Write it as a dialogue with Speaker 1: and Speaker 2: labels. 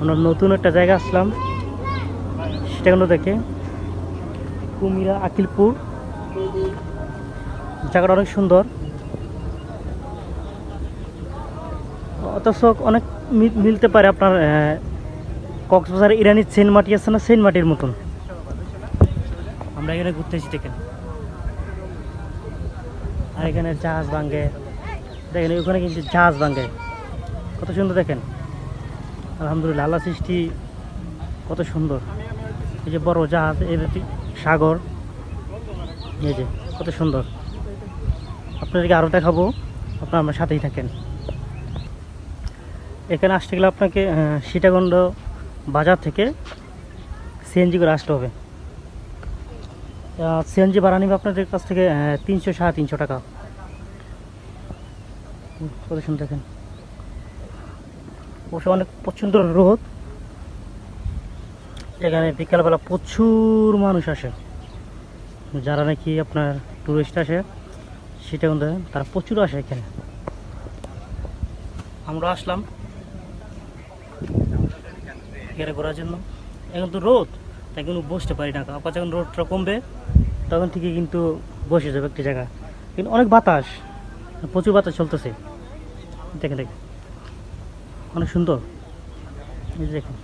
Speaker 1: আমরা নতুন একটা জায়গা আসলাম। সেটা দেখে, কুমিরা আকিলপুর। জায়গাটা অনেক সুন্দর। অথচ অনেক মিলতে পারে আপনার কক্সবাজার ইরানি সেন মাটি আছে না সেন মাটির মতন। আমরা এখানে ঘুরতে এসেছি, দেখেন। আর এখানে জাহাজ ভাঙ্গে দেখেন, ওখানে কিন্তু জাহাজ ভাঙ্গে কত সুন্দর দেখেন। আলহামদুলিল্লাহ আল্লাহ সৃষ্টি কত সুন্দর। এই যে বড় জাহাজ এই সাগর এই যে কত সুন্দর। আপনাদেরকে আরও দেখাবো আপনারা আমার সাথেই থাকেন। এখানে আসতে গেলে আপনাকে আহ, সীতাকুণ্ড বাজার থেকে সিএনজি করে আসতে হবে। সিএনজি ভাড়া নেবে আপনাদের কাছ থেকে তিনশো সাড়ে তিনশো টাকা। কত সুন্দর দেখেন। অবশ্য অনেক প্রচণ্ড রোদ। এখানে বিকালবেলা প্রচুর মানুষ আসে। যারা নাকি আপনার টুরিস্ট আসে, সেটা কিন্তু তারা প্রচুর আসে এখানে। আমরা আসলাম। এখানে ঘোরার জন্য। এখন তো রোদ, তাই কিন্তু বসতে পারি না। আবার যখন রোদটা কমবে, তখন ঠিকই কিন্তু বসে যাবে একটি জায়গা কিন্তু অনেক বাতাস, প্রচুর বাতাস চলতেছে। দেখেন দেখেন। অনেক সুন্দর। এই দেখুন।